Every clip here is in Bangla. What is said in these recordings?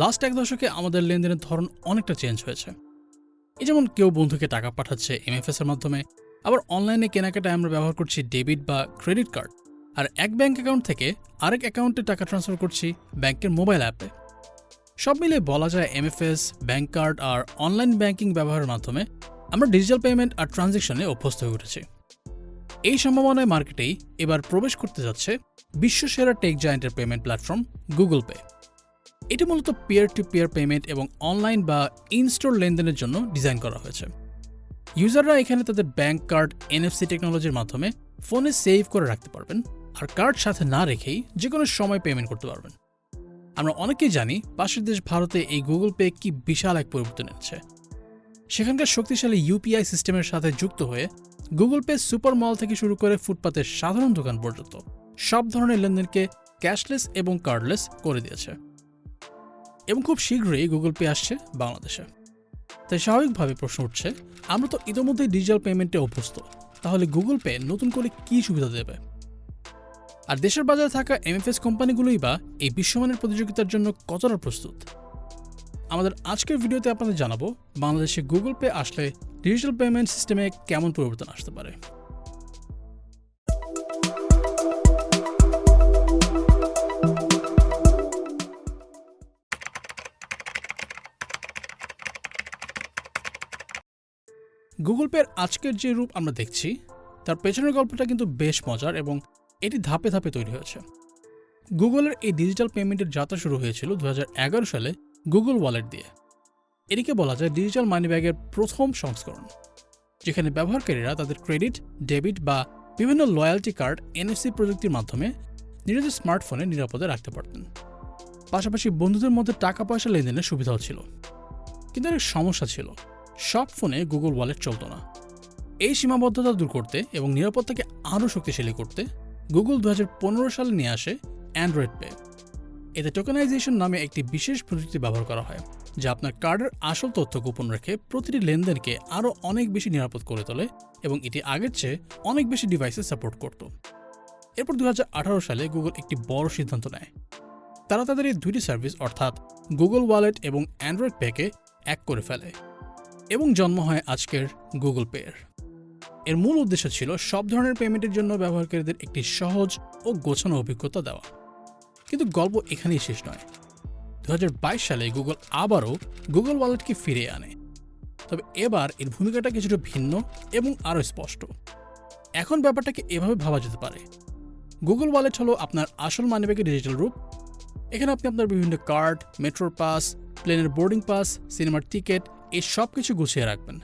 লাস্ট এক দশকে আমাদের লেনদেনের ধরন অনেকটা চেঞ্জ হয়েছে। এই যেমন কেউ বন্ধুকে টাকা পাঠাচ্ছে এমএফএস এর মাধ্যমে, আবার অনলাইনে কেনাকাটায় আমরা ব্যবহার করছি ডেবিট বা ক্রেডিট কার্ড আর এক ব্যাঙ্ক অ্যাকাউন্ট থেকে আরেক অ্যাকাউন্টে টাকা ট্রান্সফার করছি ব্যাংকের মোবাইল অ্যাপে সব মিলিয়ে বলা যায় এমএফএস ব্যাংক কার্ড আর অনলাইন ব্যাংকিং ব্যবহারের মাধ্যমে আমরা ডিজিটাল পেমেন্ট আর ট্রানজেকশনে অভ্যস্ত হয়ে উঠেছি। এই সম্ভাবনায় মার্কেটেই এবার প্রবেশ করতে যাচ্ছে বিশ্বসেরা টেক জায়েন্টের পেমেন্ট প্ল্যাটফর্ম গুগল পে এটি মূলত পিয়ার টু পিয়ার পেমেন্ট এবং অনলাইন বা ইনস্টোর লেনদেনের জন্য ডিজাইন করা হয়েছে। ইউজাররা এখানে তাদের ব্যাংক কার্ড এনএফসি টেকনোলজির মাধ্যমে ফোনে সেভ করে রাখতে পারবেন আর কার্ড সাথে না রেখেই যে কোনো সময় পেমেন্ট করতে পারবেন। আমরা অনেকেই জানি পাশের দেশ ভারতে এই গুগল পে কি বিশাল এক পরিবর্তন এনেছে। সেখানকার শক্তিশালী ইউপিআই সিস্টেমের সাথে যুক্ত হয়ে গুগল পে সুপার মল থেকে শুরু করে ফুটপাতের সাধারণ দোকান পর্যন্ত সব ধরনের লেনদেনকে ক্যাশলেস এবং কার্ডলেস করে দিয়েছে। এবং খুব শীঘ্রই গুগল পে আসছে বাংলাদেশে। তাই স্বাভাবিকভাবে প্রশ্ন উঠছে, আমরা তো ইতিমধ্যেই ডিজিটাল পেমেন্টে অভ্যস্ত, তাহলে গুগল পে নতুন করে কী সুবিধা দেবে? আর দেশের বাজারে থাকা এমএফএস কোম্পানিগুলোই বা এই বিশ্বমানের প্রতিযোগিতার জন্য কতটা প্রস্তুত? আমাদের আজকের ভিডিওতে আপনাদের জানাব, বাংলাদেশে গুগল পে আসলে ডিজিটাল পেমেন্ট সিস্টেমে কেমন পরিবর্তন আসতে পারে। গুগল পের আজকের যে রূপ আমরা দেখছি, তার পেছনের গল্পটা কিন্তু বেশ মজার এবং এটি ধাপে ধাপে তৈরি হয়েছে। গুগলের এই ডিজিটাল পেমেন্টের যাত্রা শুরু হয়েছিল দু হাজার এগারো সালে গুগল ওয়ালেট দিয়ে। এটিকে বলা যায় ডিজিটাল মানি ব্যাগের প্রথম সংস্করণ, যেখানে ব্যবহারকারীরা তাদের ক্রেডিট ডেবিট বা বিভিন্ন লয়্যালটি কার্ড এনএফসি প্রযুক্তির মাধ্যমে নিজেদের স্মার্টফোনে নিরাপদে রাখতে পারতেন। পাশাপাশি বন্ধুদের মধ্যে টাকা পয়সা লেনদেনের সুবিধাও ছিল। কিন্তু এর সমস্যা ছিল। সব ফোনে গুগল ওয়ালেট চলত না। এই সীমাবদ্ধতা দূর করতে এবং নিরাপত্তাকে আরও শক্তিশালী করতে গুগল দু হাজার পনেরো সালে নিয়ে আসে অ্যান্ড্রয়েড পে। এতে টোকেনাইজেশন নামে একটি বিশেষ প্রযুক্তি ব্যবহার করা হয়, যা আপনার কার্ডের আসল তথ্য গোপন রেখে প্রতিটি লেনদেনকে আরও অনেক বেশি নিরাপদ করে তোলে এবং এটি আগের চেয়ে অনেক বেশি ডিভাইসে সাপোর্ট করত। এরপর দু হাজার আঠারো সালে গুগল একটি বড় সিদ্ধান্ত নেয়। তারা তাদের এই দুইটি সার্ভিস অর্থাৎ গুগল ওয়ালেট এবং অ্যান্ড্রয়েড পেকে এক করে ফেলে। এবং জন্ম হয় আজকের গুগল পেয়ের এর। মূল উদ্দেশ্য ছিল সব ধরনের পেমেন্টের জন্য ব্যবহারকারীদের একটি সহজ ও গোছানো অভিজ্ঞতা দেওয়া। কিন্তু গল্প এখানেই শেষ নয়। দু সালে গুগল আবারও গুগল ওয়ালেটকে ফিরিয়ে আনে। তবে এবার এর ভূমিকাটা কিছুটা ভিন্ন এবং আরও স্পষ্ট। এখন ব্যাপারটাকে এভাবে ভাবা যেতে পারে। গুগল ওয়ালেট হলো আপনার আসল মানিব্যাগের ডিজিটাল রূপ। এখানে আপনি আপনার বিভিন্ন কার্ড মেট্রোর পাস প্লেনের বোর্ডিং পাস সিনেমার টিকিট এই সব কিছু গুছিয়ে রাখবেন।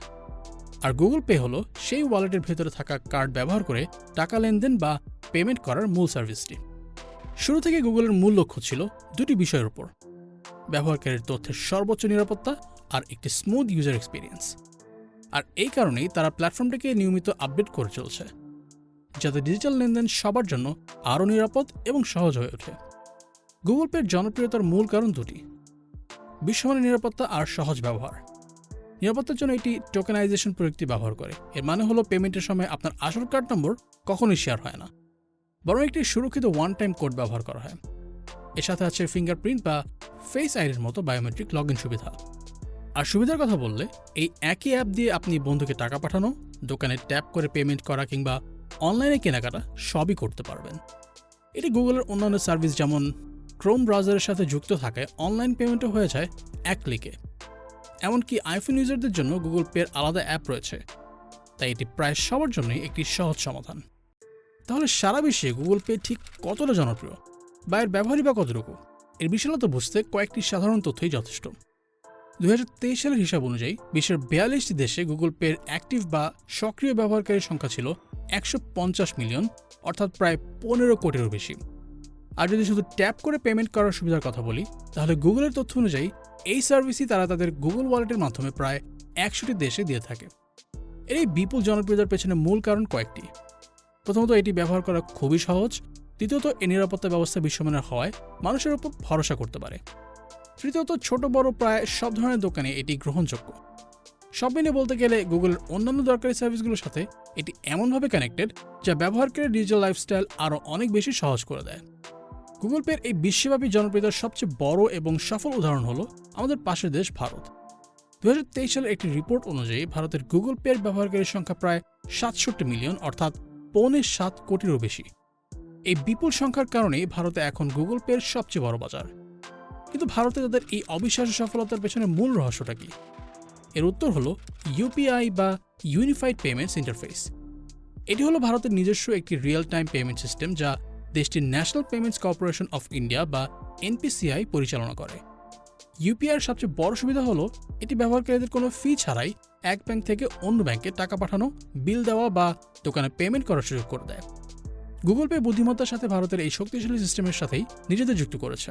আর গুগল পে হলো সেই ওয়ালেটের ভেতরে থাকা কার্ড ব্যবহার করে টাকা লেনদেন বা পেমেন্ট করার মূল সার্ভিসটি। শুরু থেকে গুগলের মূল লক্ষ্য ছিল দুটি বিষয়ের উপর। ব্যবহারকারীর তথ্যের সর্বোচ্চ নিরাপত্তা আর একটি স্মুথ ইউজার এক্সপিরিয়েন্স আর এই কারণেই তারা প্ল্যাটফর্মটিকে নিয়মিত আপডেট করে চলছে। যাতে ডিজিটাল লেনদেন সবার জন্য আরও নিরাপদ এবং সহজ হয়ে ওঠে। গুগল পের জনপ্রিয়তার মূল কারণ দুটি। বিশ্বমানের নিরাপত্তা আর সহজ ব্যবহার। নিরাপত্তার জন্য এটি টোকেনাইজেশন প্রযুক্তি ব্যবহার করে। এর মানে হলো পেমেন্টের সময় আপনার আসল কার্ড নম্বর কখনোই শেয়ার হয় না। বরং একটি সুরক্ষিত ওয়ান টাইম কোড ব্যবহার করা হয়। এর সাথে আছে ফিঙ্গারপ্রিন্ট বা ফেস আইডির মতো বায়োমেট্রিক লগ ইন সুবিধা। আর সুবিধার কথা বললে, এই একই অ্যাপ দিয়ে আপনি বন্ধুকে টাকা পাঠানো, দোকানে ট্যাপ করে পেমেন্ট করা কিংবা অনলাইনে কেনাকাটা সবই করতে পারবেন। এটি গুগলের অন্যান্য সার্ভিস যেমন ক্রোম ব্রাউজারের সাথে যুক্ত থাকায় অনলাইন পেমেন্টও হয়ে যায় এক ক্লিকে এমনকি আইফোন ইউজারদের জন্য গুগল পের আলাদা অ্যাপ রয়েছে। তাই এটি প্রায় সবার জন্যই একটি সহজ সমাধান। তাহলে সারা বিশ্বে গুগল পে ঠিক কতটা জনপ্রিয়? বা এর ব্যবহারই বা কতটুকু? এর বিশালতা বুঝতে কয়েকটি সাধারণ তথ্যই যথেষ্ট। দু হাজার তেইশ সালের হিসাব অনুযায়ী বিশ্বের বিয়াল্লিশটি দেশে গুগল পের অ্যাক্টিভ বা সক্রিয় ব্যবহারকারীর সংখ্যা ছিল একশো পঞ্চাশ মিলিয়ন, অর্থাৎ প্রায় পনেরো কোটিরও বেশি। আর যদি শুধু ট্যাপ করে পেমেন্ট করার সুবিধার কথা বলি, তাহলে গুগলের তথ্য অনুযায়ী এই সার্ভিসই তারা তাদের গুগল ওয়ালেটের মাধ্যমে প্রায় একশোটি দেশে দিয়ে থাকে। এর এই বিপুল জনপ্রিয়তার পেছনে মূল কারণ কয়েকটি। প্রথমত, এটি ব্যবহার করা খুবই সহজ। দ্বিতীয়ত, এ নিরাপত্তা ব্যবস্থা বিশ্বমানের হওয়ায় মানুষের উপর ভরসা করতে পারে। তৃতীয়ত, ছোট, বড় প্রায় সব ধরনের দোকানে এটি গ্রহণযোগ্য। সব মিলে বলতে গেলে, গুগলের অন্যান্য দরকারি সার্ভিসগুলোর সাথে এটি এমনভাবে কানেক্টেড, যা ব্যবহারকারীর ডিজিটাল লাইফস্টাইল আরও অনেক বেশি সহজ করে দেয়। গুগল পের এই বিশ্বব্যাপী জনপ্রিয়তার সবচেয়ে বড় এবং সফল উদাহরণ হলো আমাদের পাশের দেশ ভারত। দুহাজার তেইশ সালের একটি রিপোর্ট অনুযায়ী ভারতের গুগল পের ব্যবহারকারীর সংখ্যা প্রায় সাতষট্টি মিলিয়ন, অর্থাৎ পৌনে সাত কোটিরও বেশি। এই বিপুল সংখ্যার কারণেই ভারতে এখন গুগল পের সবচেয়ে বড় বাজার। কিন্তু ভারতে তাদের এই অবিশ্বাস্য সফলতার পেছনে মূল রহস্যটা কি? এর উত্তর হলো ইউপিআই বা ইউনিফাইড পেমেন্টস ইন্টারফেস। এটি হলো ভারতের নিজস্ব একটি রিয়েল টাইম পেমেন্ট সিস্টেম যা দেশটির national payments corporation of India বা এনপিসিআই পরিচালনা করে। ইউপিআইয়ের সবচেয়ে বড় সুবিধা হলো, এটি ব্যবহারকারীদের কোনো ফি ছাড়াই এক ব্যাংক থেকে অন্য ব্যাংকে টাকা পাঠানো বিল দেওয়া বা দোকানে পেমেন্ট করার সুযোগ করে দেয়। গুগল পে বুদ্ধিমত্তার সাথে ভারতের এই শক্তিশালী সিস্টেমের সাথেই নিজেদের যুক্ত করেছে।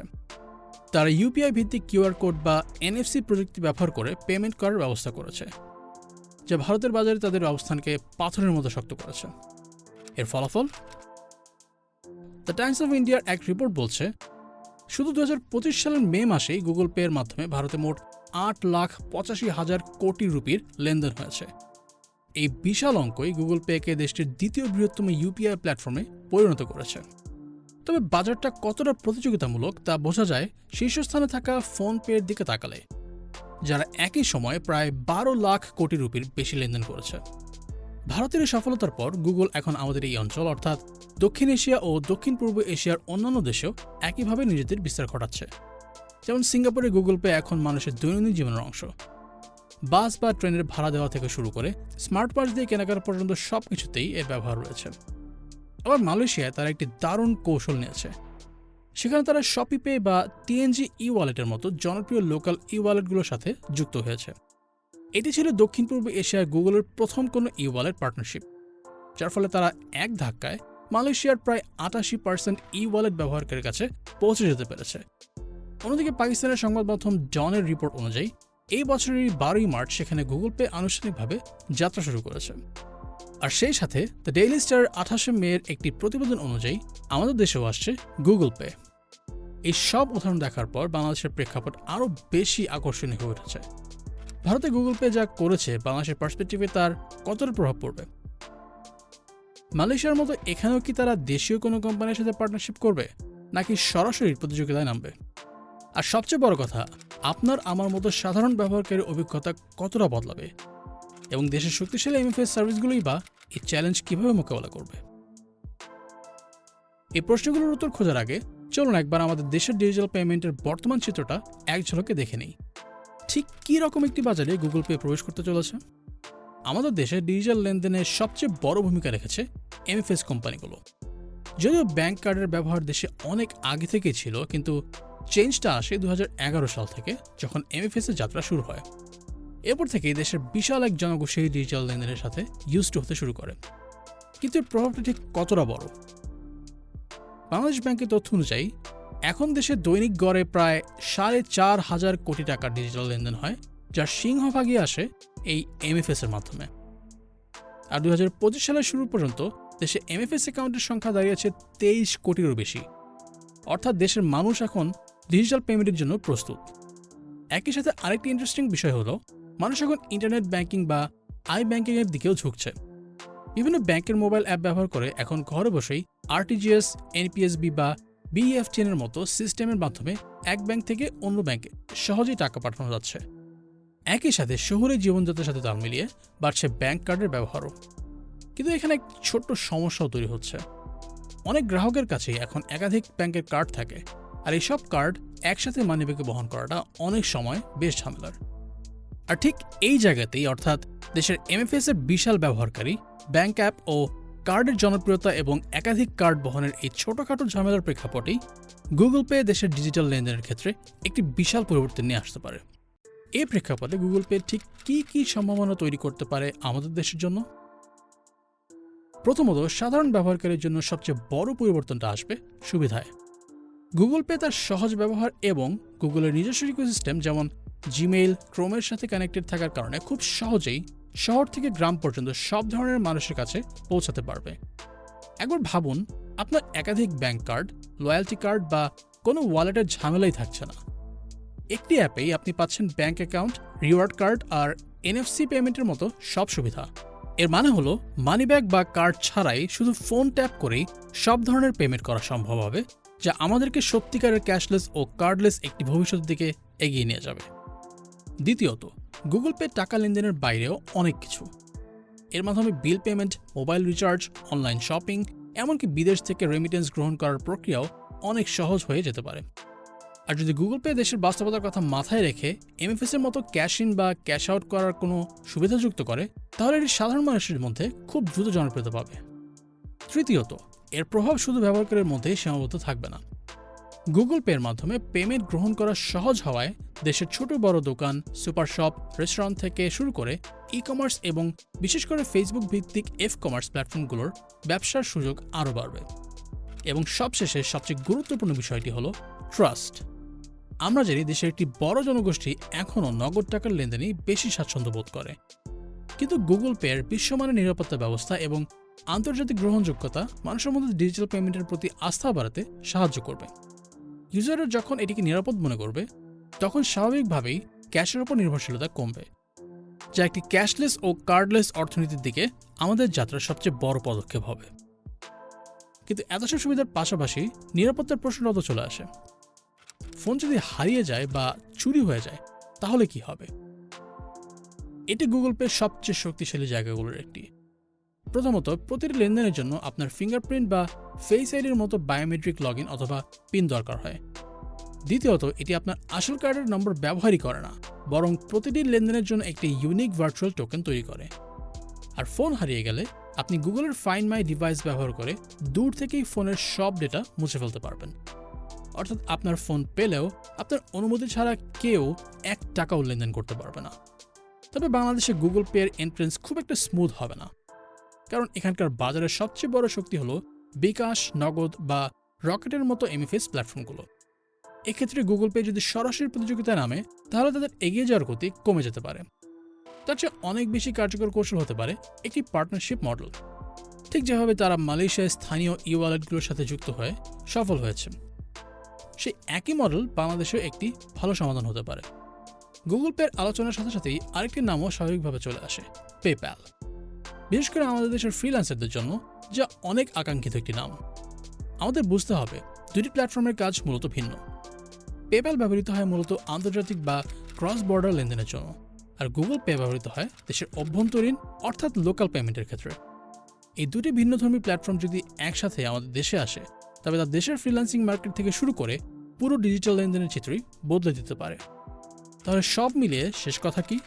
তারা ইউপিআই ভিত্তিক কিউআর কোড বা এনএফসি প্রযুক্তি ব্যবহার করে পেমেন্ট করার ব্যবস্থা করেছে, যা ভারতের বাজারে তাদের অবস্থানকে পাথরের মতো শক্ত করেছে। এর ফলাফল? দ্য টাইমস অফ ইন্ডিয়ার এক রিপোর্ট বলছে, শুধু দু হাজার পঁচিশ সালের মে মাসেই গুগল পে এর মাধ্যমে ভারতে মোট আট লাখ পঁচাশি হাজার কোটি রুপির লেনদেন হয়েছে। এই বিশাল অঙ্কই গুগল পেকে দেশটির দ্বিতীয় বৃহত্তম ইউপিআই প্ল্যাটফর্মে পরিণত করেছে। তবে বাজারটা কতটা প্রতিযোগিতামূলক তা বোঝা যায় শীর্ষস্থানে থাকা ফোনপের দিকে তাকালে, যারা একই সময়ে প্রায় বারো লাখ কোটি রুপির বেশি লেনদেন করেছে। ভারতের এই সফলতার পর গুগল এখন আমাদের এই অঞ্চল, অর্থাৎ দক্ষিণ এশিয়া ও দক্ষিণ পূর্ব এশিয়ার অন্যান্য দেশেও একইভাবে নিজেদের বিস্তার ঘটাচ্ছে। যেমন সিঙ্গাপুরে গুগল পে এখন মানুষের দৈনন্দিন জীবনের অংশ। বাস বা ট্রেনের ভাড়া দেওয়া থেকে শুরু করে স্মার্ট ওয়াচ দিয়ে কেনাকাটা পর্যন্ত সব কিছুতেই এর ব্যবহার রয়েছে। আবার মালয়েশিয়ায় তারা একটি দারুণ কৌশল নিয়েছে। সেখানে তারা শপি পে বা টিএনজি ই ওয়ালেটের মতো জনপ্রিয় লোকাল ই ওয়ালেটগুলোর সাথে যুক্ত হয়েছে। এটি ছিল দক্ষিণ পূর্ব এশিয়ায় গুগলের প্রথম কোনো ই ওয়ালেট পার্টনারশিপ যার ফলে তারা এক ধাক্কায় মালয়েশিয়ার প্রায় আটাশি পার্সেন্ট ই ওয়ালেট ব্যবহারকারীর কাছে পৌঁছে যেতে পেরেছে। অন্যদিকে পাকিস্তানের সংবাদ মাধ্যম ডনের রিপোর্ট অনুযায়ী, এই বছরের বারোই মার্চ সেখানে গুগল পে আনুষ্ঠানিকভাবে যাত্রা শুরু করেছে। আর সেই সাথে দ্য ডেইলি স্টার আঠাশে মেয়ের একটি প্রতিবেদন অনুযায়ী আমাদের দেশেও আসছে গুগল পে। এই সব উদাহরণ দেখার পর বাংলাদেশের প্রেক্ষাপট আরও বেশি আকর্ষণীয় হয়ে উঠেছে। ভারতে গুগল পে যা করেছে, বাংলাদেশের পার্সপেক্টিভে তার কতটা প্রভাব পড়বে? মালয়েশিয়ার মতো এখানেও কি তারা দেশীয় কোনো কোম্পানির সাথে পার্টনারশিপ করবে, নাকি সরাসরি প্রতিযোগিতায় নামবে? আর সবচেয়ে বড় কথা, আপনার আমার মতো সাধারণ ব্যবহারকারীর অভিজ্ঞতা কতটা বদলাবে? এবং দেশের শক্তিশালী এমএফএস সার্ভিসগুলোই বা এই চ্যালেঞ্জ কীভাবে মোকাবেলা করবে? এই প্রশ্নগুলোর উত্তর খোঁজার আগে চলুন একবার আমাদের দেশের ডিজিটাল পেমেন্টের বর্তমান চিত্রটা এক ঝলকে দেখে নেই। ঠিক কী রকম একটি বাজারে গুগল পে প্রবেশ করতে চলেছে? আমাদের দেশে ডিজিটাল লেনদেনে সবচেয়ে বড় ভূমিকা রেখেছে এমএফএস কোম্পানিগুলো। যদিও ব্যাংক কার্ডের ব্যবহার দেশে অনেক আগে থেকেই ছিল, কিন্তু চেঞ্জটা আসে দু হাজার এগারো সাল থেকে যখন এমএফএস এর যাত্রা শুরু হয়। এরপর থেকেই দেশের বিশাল এক জনগোষ্ঠী ডিজিটাল লেনদেনের সাথে ইউজ হতে শুরু করে। কিন্তু এর প্রভাবটা ঠিক কতটা বড়? বাংলাদেশ ব্যাংকের তথ্য অনুযায়ী এখন দেশে দৈনিক গড়ে প্রায় সাড়ে চার হাজার কোটি টাকার ডিজিটাল লেনদেন হয় যার সিংহভাগই আসে এই এমএফএস এর মাধ্যমে। আর দু হাজার পঁচিশ সালের শুরু পর্যন্ত দেশে এমএফএস অ্যাকাউন্টের সংখ্যা দাঁড়িয়েছে তেইশ কোটিরও বেশি। অর্থাৎ দেশের মানুষ এখন ডিজিটাল পেমেন্টের জন্য প্রস্তুত। একই সাথে আরেকটি ইন্টারেস্টিং বিষয় হলো, মানুষ এখন ইন্টারনেট ব্যাংকিং বা আই ব্যাংকিংয়ের দিকেও ঝুঁকছে। বিভিন্ন ব্যাংকের মোবাইল অ্যাপ ব্যবহার করে এখন ঘরে বসেই আরটিজিএস এনপিএসবি বা বিএফটিএন এর মতো সিস্টেমের মাধ্যমে এক ব্যাংক থেকে অন্য ব্যাংকে সহজেই টাকা পাঠানো যাচ্ছে। একই সাথে শহুরে জীবনযাত্রার সাথে তাল মিলিয়ে বাড়ছে ব্যাংক কার্ডের ব্যবহারও। কিন্তু এখানে এক ছোট্ট সমস্যাও তৈরি হচ্ছে। অনেক গ্রাহকের কাছেই এখন একাধিক ব্যাংকের কার্ড থাকে আর এইসব কার্ড একসাথে মানিব্যাগে বহন করাটা অনেক সময় বেশ ঝামেলার। আর ঠিক এই জায়গাতেই অর্থাৎ দেশের এমএফএস এর বিশাল ব্যবহারকারী ব্যাংক অ্যাপ ও কার্ডের জনপ্রিয়তা এবং একাধিক কার্ড বহনের এই ছোটখাটো ঝামেলার প্রেক্ষাপটেই গুগল পে দেশের ডিজিটাল লেনদেনের ক্ষেত্রে একটি বিশাল পরিবর্তন নিয়ে আসতে পারে। এই প্রেক্ষাপটে গুগল পে ঠিক কী কী সম্ভাবনা তৈরি করতে পারে আমাদের দেশের জন্য? প্রথমত, সাধারণ ব্যবহারকারীর জন্য সবচেয়ে বড় পরিবর্তনটা আসবে সুবিধায়। গুগল পে তার সহজ ব্যবহার এবং গুগলের নিজস্ব ইকোসিস্টেম যেমন জিমেইল ক্রোমের সাথে কানেক্টেড থাকার কারণে খুব সহজেই শহর থেকে গ্রাম পর্যন্ত সব ধরনের মানুষের কাছে পৌঁছাতে পারবে। একবার ভাবুন, আপনার একাধিক ব্যাংক কার্ড লয়্যালটি কার্ড বা কোনো ওয়ালেটের ঝামেলাই থাকছে না। একটি অ্যাপেই আপনি পাচ্ছেন ব্যাংক অ্যাকাউন্ট, রিওয়ার্ড কার্ড আর এনএফসি পেমেন্টের মতো সব সুবিধা। এর মানে হলো মানিব্যাগ বা কার্ড ছাড়াই শুধু ফোন ট্যাপ করেই সব ধরনের পেমেন্ট করা সম্ভব হবে, যা আমাদেরকে সত্যিকারের ক্যাশলেস ও কার্ডলেস একটি ভবিষ্যতের দিকে এগিয়ে নিয়ে যাবে। দ্বিতীয়ত গুগল পে টাকা লেনদেনের বাইরেও অনেক কিছু। এর মাধ্যমে bill payment mobile recharge online shopping এমনকি বিদেশ থেকে রেমিটেন্স গ্রহণ করার প্রক্রিয়াও অনেক সহজ হয়ে যেতে পারে। আর যদি গুগল পে দেশের বাস্তবতার কথা মাথায় রেখে এমএফএস এর মতো ক্যাশ ইন বা ক্যাশ আউট করার কোনো সুবিধা যুক্ত করে, তাহলে এটি সাধারণ মানুষের মধ্যে খুব দ্রুত জনপ্রিয়তা পাবে। তৃতীয়ত, এর প্রভাব শুধু ব্যবহারকারীর মধ্যেই সীমাবদ্ধ থাকবে না। গুগল পের মাধ্যমে পেমেন্ট গ্রহণ করা সহজ হওয়ায় দেশের ছোট বড় দোকান সুপার শপ রেস্টুরেন্ট থেকে শুরু করে ই কমার্স এবং বিশেষ করে ফেসবুক ভিত্তিক এফ কমার্স প্ল্যাটফর্মগুলোর ব্যবসার সুযোগ আরও বাড়বে। এবং সবশেষে সবচেয়ে গুরুত্বপূর্ণ বিষয়টি হলো ট্রাস্ট আমরা জানি দেশের একটি বড় জনগোষ্ঠী এখনও নগদ টাকার লেনদেনেই বেশি স্বাচ্ছন্দ্য বোধ করে। কিন্তু গুগল পের বিশ্বমানের নিরাপত্তা ব্যবস্থা এবং আন্তর্জাতিক গ্রহণযোগ্যতা মানুষের মধ্যে ডিজিটাল পেমেন্টের প্রতি আস্থা বাড়াতে সাহায্য করবে। ইউজাররা যখন এটিকে নিরাপদ মনে করবে, তখন স্বাভাবিকভাবেই ক্যাশের ওপর নির্ভরশীলতা কমবে, যা একটি ক্যাশলেস ও কার্ডলেস অর্থনীতির দিকে আমাদের যাত্রার সবচেয়ে বড় পদক্ষেপ হবে। কিন্তু এত সব সুবিধার পাশাপাশি নিরাপত্তার প্রশ্নটা তো চলে আসে। ফোন যদি হারিয়ে যায় বা চুরি হয়ে যায়, তাহলে কি হবে? এটি গুগল পে সবচেয়ে শক্তিশালী জায়গাগুলোর একটি। প্রথমত, প্রতিটি লেনদেনের জন্য আপনার ফিঙ্গারপ্রিন্ট বা ফেস আইডির মতো বায়োমেট্রিক লগ অথবা পিন দরকার হয়। দ্বিতীয়ত, এটি আপনার আসল কার্ডের নম্বর ব্যবহারই করে না, বরং প্রতিটি লেনদেনের জন্য একটি ইউনিক ভার্চুয়াল টোকেন তৈরি করে। আর ফোন হারিয়ে গেলে আপনি গুগলের ফাইন মাই ডিভাইস ব্যবহার করে দূর থেকেই ফোনের সব ডেটা মুছে ফেলতে পারবেন। অর্থাৎ আপনার ফোন পেলেও আপনার অনুমতি ছাড়া কেউ এক টাকাও লেনদেন করতে পারবে না। তবে বাংলাদেশে গুগল পে এর এন্ট্রেন্স খুব একটা স্মুথ হবে না। কারণ এখানকার বাজারের সবচেয়ে বড় শক্তি হলো বিকাশ, নগদ বা রকেটের মতো এমএফএস প্ল্যাটফর্মগুলো। এক্ষেত্রে গুগল পে যদি সরাসরি প্রতিযোগিতায় নামে, তাহলে তাদের এগিয়ে যাওয়ার গতি কমে যেতে পারে। তার চেয়ে অনেক বেশি কার্যকর কৌশল হতে পারে একটি পার্টনারশিপ মডেল। ঠিক যেভাবে তারা মালয়েশিয়ায় স্থানীয় ই ওয়ালেটগুলোর সাথে যুক্ত হয়ে সফল হয়েছে। সেই একই মডেল বাংলাদেশেও একটি ভালো সমাধান হতে পারে। গুগল পের আলোচনার সাথে সাথেই আরেকটি নামও স্বাভাবিকভাবে চলে আসে পেপ্যাল বিশেষ করে আমাদের দেশের ফ্রিল্যান্সারদের জন্য, যা অনেক আকাঙ্ক্ষিত একটি নাম। আমাদের বুঝতে হবে, দুটি প্ল্যাটফর্মের কাজ মূলত ভিন্ন। পেপ্যাল ব্যবহৃত হয় মূলত আন্তর্জাতিক বা ক্রস বর্ডার লেনদেনের জন্য, আর গুগল পে ব্যবহৃত হয় দেশের অভ্যন্তরীণ, অর্থাৎ লোকাল পেমেন্টের ক্ষেত্রে। এই দুটি ভিন্নধর্মী প্ল্যাটফর্ম যদি একসাথে আমাদের দেশে আসে, তবে তা দেশের ফ্রিল্যান্সিং মার্কেট থেকে শুরু করে পুরো ডিজিটাল লেনদেনের চিত্রই বদলে দিতে পারে। তাহলে সব মিলিয়ে শেষ কথা কি?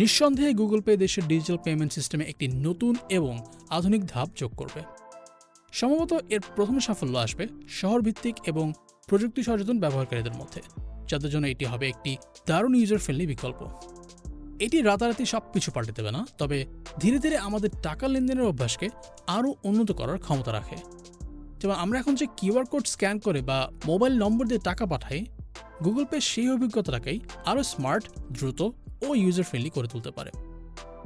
নিঃসন্দেহে গুগল পে দেশের ডিজিটাল পেমেন্ট সিস্টেমে একটি নতুন এবং আধুনিক ধাপ যোগ করবে। সম্ভবত এর প্রথম সাফল্য আসবে শহরভিত্তিক এবং প্রযুক্তি সচেতন ব্যবহারকারীদের মধ্যে, যাদের জন্য এটি হবে একটি দারুণ ইউজার ফ্রেন্ডলি বিকল্প। এটি রাতারাতি সব কিছু পাল্টে দেবে না, তবে ধীরে ধীরে আমাদের টাকা লেনদেনের অভ্যাসকে আরও উন্নত করার ক্ষমতা রাখে। যেমন আমরা এখন যে কিউআর কোড স্ক্যান করে বা মোবাইল নম্বর দিয়ে টাকা পাঠাই গুগল পে সেই অভিজ্ঞতাটাকেই আরও স্মার্ট দ্রুত ও ইউজার ফ্রেন্ডলি করে তুলতে পারে।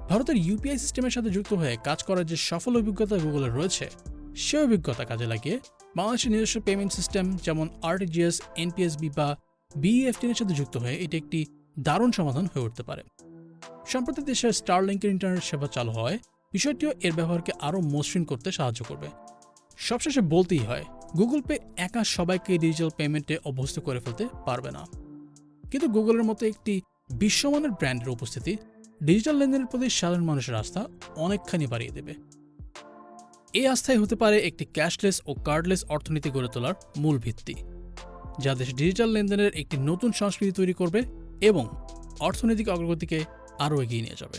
ভারতের ইউপিআই সিস্টেমের সাথে যুক্ত হয়ে কাজ করার যে সফল অভিজ্ঞতা গুগলের রয়েছে, সে অভিজ্ঞতা কাজে লাগিয়ে বাংলাদেশের নিজস্ব পেমেন্ট সিস্টেম যেমন আরটিজিএস এনপিএসবি বা বিএফটিনের সাথে যুক্ত হয়ে এটি একটি দারুণ সমাধান হয়ে উঠতে পারে। সম্প্রতি দেশের স্টারলিংকের ইন্টারনেট সেবা চালু হয় বিষয়টিও এর ব্যবহারকে আরও মসৃণ করতে সাহায্য করবে। সবশেষে বলতেই হয় গুগল পে একা সবাইকে ডিজিটাল পেমেন্টে অভ্যস্ত করে ফেলতে পারবে না। কিন্তু গুগলের মতো একটি বিশ্বমানের ব্র্যান্ডের উপস্থিতি ডিজিটাল লেনদেনের প্রতি সাধারণ মানুষের আস্থা অনেকখানি বাড়িয়ে দেবে। এই আস্থায় হতে পারে একটি ক্যাশলেস ও কার্ডলেস অর্থনীতি গড়ে তোলার মূল ভিত্তি, যা দেশ ডিজিটাল লেনদেনের একটি নতুন সংস্কৃতি তৈরি করবে এবং অর্থনৈতিক অগ্রগতিকে আরও এগিয়ে নিয়ে যাবে।